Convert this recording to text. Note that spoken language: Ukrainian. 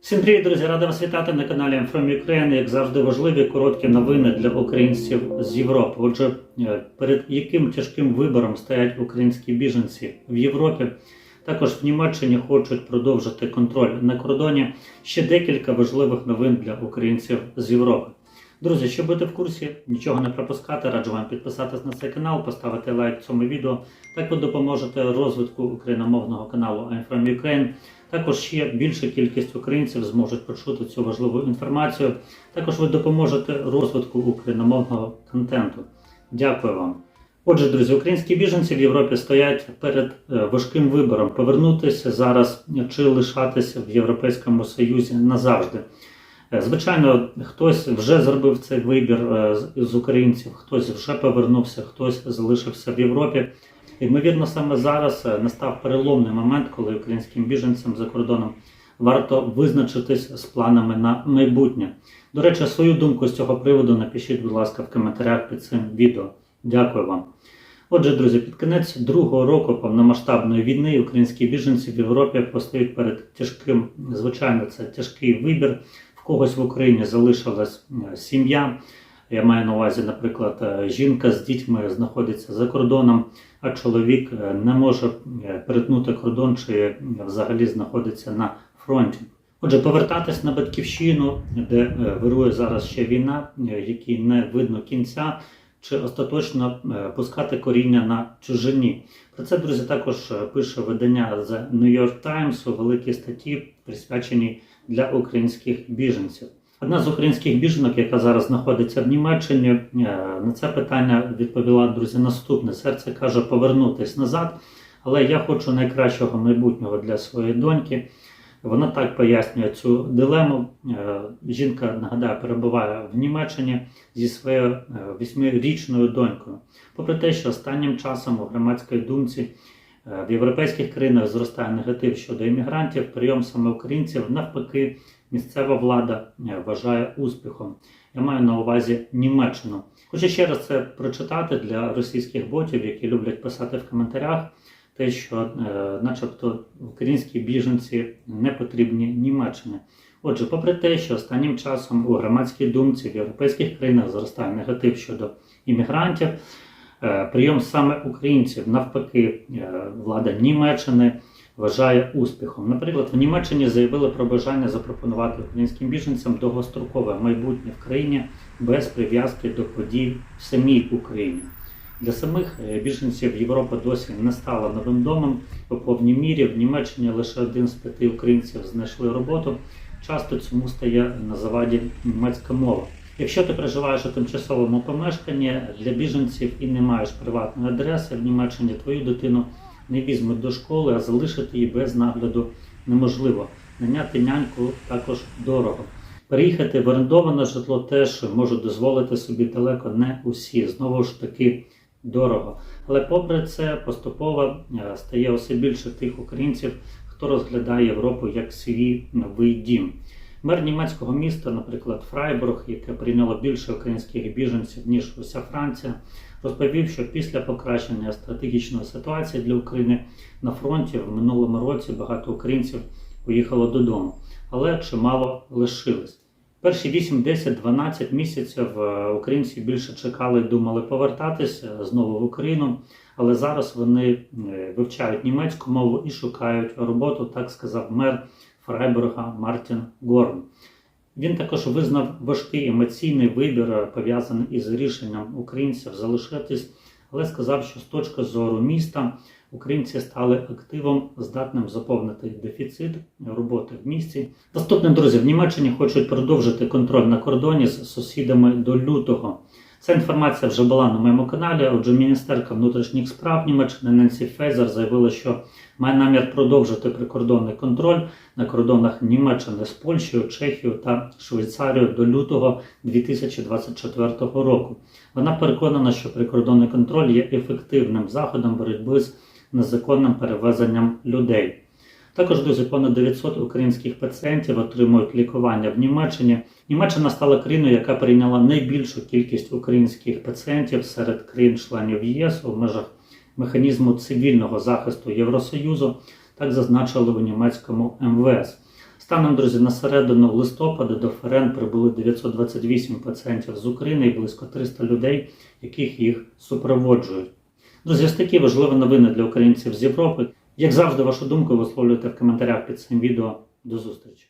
Всім привіт, друзі! Рада вас вітати на каналі I'm From Ukraine. Як завжди, важливі короткі новини для українців з Європи. Отже, е, перед яким тяжким вибором стоять українські біженці в Європі? Також в Німеччині хочуть продовжити контроль на кордоні. Ще декілька важливих новин для українців з Європи. Друзі, щоб бути в курсі, нічого не пропускати, раджу вам підписатись на цей канал, поставити лайк цьому відео. Так ви допоможете розвитку україномовного каналу I'm From Ukraine. Також ще більша кількість українців зможуть почути цю важливу інформацію. Також ви допоможете розвитку україномовного контенту. Дякую вам. Отже, друзі, українські біженці в Європі стоять перед е, важким вибором повернутися зараз чи лишатися в Європейському Союзі назавжди. Е, Звичайно, хтось вже зробив цей вибір е, з- з українців, хтось вже повернувся, хтось залишився в Європі. Ймовірно, саме зараз е, настав переломний момент, коли українським біженцям за кордоном варто визначитись з планами на майбутнє. До речі, свою думку з цього приводу напишіть, будь ласка, в коментарях під цим відео. Дякую вам. Отже, друзі, під кінець другого року повномасштабної війни українські біженці в Європі постають перед тяжким, звичайно, це тяжкий вибір. В когось в Україні залишилась е, сім'я. Я маю на увазі, наприклад, е, жінка з дітьми знаходиться за кордоном, а чоловік е, не може е, перетнути кордон чи взагалі знаходиться на фронті. Отже, повертатись на батьківщину, де вирує зараз ще війна, якій не видно кінця, чи остаточно пускати коріння на чужині. Про це, друзі, також пише видання The New York Times у великій статті, присвяченій для українських біженців. Одна з українських біженок, яка зараз знаходиться в Німеччині, е, на це питання відповіла друзі наступне: серце каже повернутись назад, але я хочу найкращого майбутнього для своєї доньки. Вона так пояснює цю дилему. Е, Жінка, нагадаю, перебуває в Німеччині зі своєю е, восьмирічною донькою. Попри те, що останнім часом у громадській думці в європейських країнах зростає негатив щодо іммігрантів, прийом саме українців навпаки місцева влада е, вважає успіхом. Я маю на увазі Німеччину. Хочу ще раз це прочитати для російських ботів, які люблять писати в коментарях. Те, що, е, начебто, українські біженці не потрібні Німеччині. Отже, попри те, що останнім часом у громадській думці в європейських країнах зростає негатив щодо іммігрантів, е, прийом саме українців навпаки, влада Німеччини вважає успіхом. Наприклад, в Німеччині заявили про бажання запропонувати українським біженцям довгострокове майбутнє в країні без прив'язки до подій в самій Україні. Для самих е, біженців Європа досі не стала новим домом у повній мірі. В Німеччині лише один з п'яти українців знайшли роботу. Часто цьому стає на заваді німецька мова. Якщо ти проживаєш у тимчасовому помешканні для біженців і не маєш приватної адреси в Німеччині, твою дитину не візьмуть до школи, а залишити її без нагляду неможливо. Наняти няньку також дорого. Переїхати в орендоване житло теж можуть дозволити собі далеко не усі. Знову ж таки дорого. Але попри це поступово е, стає все більше тих українців, хто розглядає Європу як свій новий дім. Мер німецького міста, наприклад, Фрайбург, яке прийняло більше українських біженців ніж уся Франція, розповів, що після покращення стратегічної ситуації для України на фронті в минулому році багато українців поїхало додому, але чимало лишились. Перші 8, 10, 12 місяців е, українці більше чекали і думали повертатися знову в Україну, але зараз вони е, вивчають німецьку мову і шукають роботу, так сказав мер Фрайбурга Мартін Горн. Він також визнав важкий емоційний вибір, пов'язаний із рішенням українців залишитись, але сказав, що з точки зору міста українці стали активом, здатним заповнити дефіцит роботи в місті. Наступне друзі, в Німеччині хочуть продовжити контроль на кордоні з сусідами до лютого. Ця інформація вже була на моєму каналі. Отже, міністерка внутрішніх справ Німеччини Ненсі Фейзер заявила, що має намір продовжити прикордонний контроль на кордонах Німеччини з Польщею, Чехією та Швейцарією до лютого 2024 року. Вона переконана, що прикордонний контроль є ефективним заходом боротьби з незаконним перевезенням людей. Також друзі, понад 900 українських пацієнтів отримують лікування в Німеччині. Німеччина стала країною, яка прийняла найбільшу кількість українських пацієнтів серед країн-членів ЄС у межах механізму цивільного захисту Євросоюзу, так зазначили у німецькому МВС. Станом, друзі, на середину листопада до ФРН прибули 928 пацієнтів з України і близько 300 людей, яких їх супроводжують. Друзі, ось такі важливі новини для українців з Європи. Як завжди, вашу думку висловлюйте в коментарях під цим відео. До зустрічі!